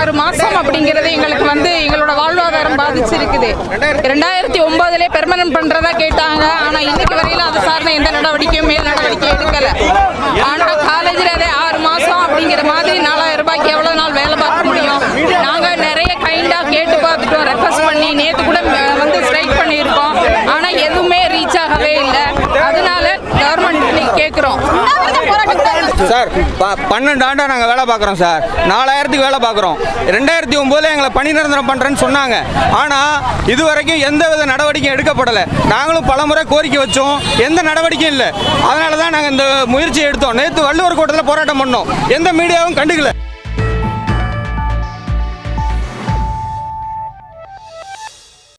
ஆறு மாசம் அப்படிங்கிறது எங்களுக்கு வந்து எங்களோட வாழ்வாதாரம் பாதிச்சிருக்குது. ரெண்டாயிரத்தி ஒன்பதுல பெர்மனன்ட் பண்றதா கேட்டாங்க. ஆனா இன்னைக்கு வரையில அது சார்ந்த எந்த நடவடிக்கையும் மேல் நடவடிக்கை எடுக்கல. ஆனா காலேஜ்ல அதே ஆறு மாசம் அப்படிங்கிற மாதிரி நாலாயிரம் ரூபாய்க்கு எவ்வளவு நாள் வேலை பார்க்க முடியும்? நாங்க நிறைய கைண்டா கேட்டு பார்த்துட்டோம் ரெக்வஸ்ட் பண்ணி நேத்து கூட வந்து ஸ்ட்ரைக் பண்ணியிருக்கோம். ஆனா எதுவுமே ரீச் ஆகவே இல்லை. அதனால கவர்மெண்ட் கேட்குறோம் சார் ப- பன்னெண்டு ஆண்டா நாங்கள் வேலை பார்க்குறோம் சார். நாலாயிரத்துக்கு வேலை பார்க்குறோம். ரெண்டாயிரத்தி ஒம்போதில் எங்களை பணி நிரந்தரம் பண்ணுறேன்னு சொன்னாங்க. ஆனால் இது வரைக்கும் எந்த வித நடவடிக்கையும் எடுக்கப்படலை. நாங்களும் பலமுறை கோரிக்கை வச்சோம். எந்த நடவடிக்கையும் இல்லை. அதனால தான் நாங்கள் இந்த முயற்சியை எடுத்தோம். நேற்று வள்ளுவர் கோட்டத்தில் போராட்டம் பண்ணோம். எந்த மீடியாவும் கண்டுக்கல.